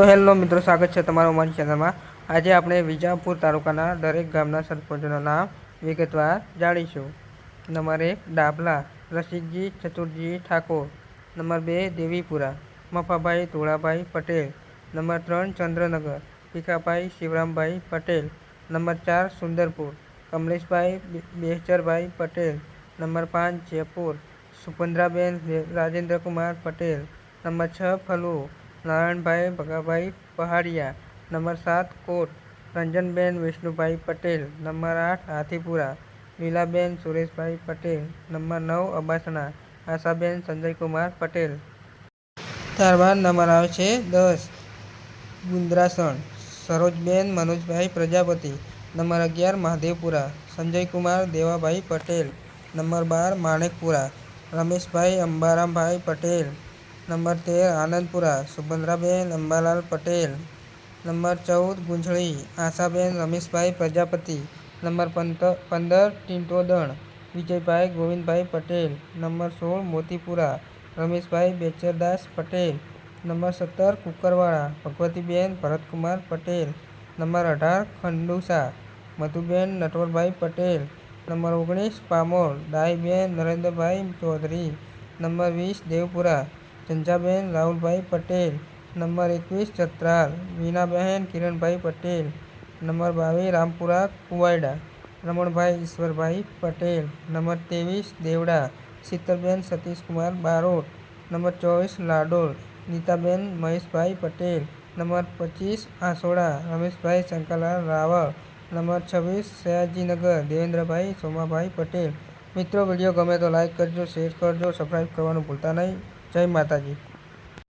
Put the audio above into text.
તો હેલો મિત્રો, સ્વાગત છે તમારું અમારી ચેનલમાં. આજે આપણે વિજાપુર તાલુકાના દરેક ગામના સરપંચોના નામ વિગતવાર જાણીશું. નંબર એક ડાભલા રસિકજી, ચતુરજી ઠાકોર. નંબર બે, દેવીપુરા, મફાભાઈ ધોળાભાઈ પટેલ. નંબર ત્રણ, ચંદ્રનગર, ભીખાભાઈ શિવરામભાઈ પટેલ. નંબર ચાર, સુંદરપુર, કમલેશભાઈ બેહચરભાઈ પટેલ. નંબર પાંચ, જયપુર સુભદ્રાબેન રાજેન્દ્રકુમાર પટેલ. નંબર છ ફલુ નારાયણભાઈ, ભગાભાઈ પહાડિયા, નંબર સાત કોટ, રંજનબેન, વિષ્ણુભાઈ પટેલ, નંબર આઠ હાથીપુરા, લીલાબેન, સુરેશભાઈ પટેલ, નંબર નવ અબાસણા, આશાબેન, સંજયકુમાર પટેલ. ત્યારબાદ નંબર આવે છે દસ, ગુંદરાસણ, સરોજબેન, મનોજભાઈ પ્રજાપતિ, નંબર અગિયાર મહાદેવપુરા, સંજયકુમાર દેવાભાઈ પટેલ, નંબર બાર માણેકપુરા, રમેશભાઈ અંબારામભાઈ પટેલ. નંબર તેર, આનંદપુરા, સુભદ્રાબેન અંબાલાલ પટેલ. નંબર ચૌદ, ગુંજળી, આશાબેન રમેશભાઈ પ્રજાપતિ. નંબર પંદર ટીંટોદણ વિજયભાઈ ગોવિંદભાઈ પટેલ. નંબર સોળ, મોતીપુરા, રમેશભાઈ બેચરદાસ પટેલ. નંબર સત્તર, કુકરવાળા, ભગવતીબેન ભરતકુમાર પટેલ. નંબર અઢાર, ખંડુસા, મધુબેન નટવરભાઈ પટેલ. નંબર ઓગણીસ, પામોલ દાઈબેન નરેન્દ્રભાઈ ચૌધરી. નંબર વીસ, દેવપુરા ઝંઝાબેન રાહુલભાઈ પટેલ. નંબર એકવીસ ચત્રાલ. વીણાબહેન કિરણભાઈ પટેલ. નંબર બાવીસ રામપુરા કુવાયડા. રમણભાઈ ઈશ્વરભાઈ પટેલ. નંબર ત્રેવીસ દેવડા. શીતલબેન સતીશકુમાર બારોટ. નંબર ચોવીસ લાડોલ. નીતાબેન મહેશભાઈ પટેલ. નંબર પચીસ આસોડા. રમેશભાઈ શંકરલાલ રાવળ. નંબર છવ્વીસ સયાજીનગર. દેવેન્દ્રભાઈ સોમાભાઈ પટેલ. મિત્રો, વીડિયો ગમે તો લાઇક કરજો, શેર કરજો, સબસ્ક્રાઈબ કરવાનું ભૂલતા નહીં. જય માતાજી.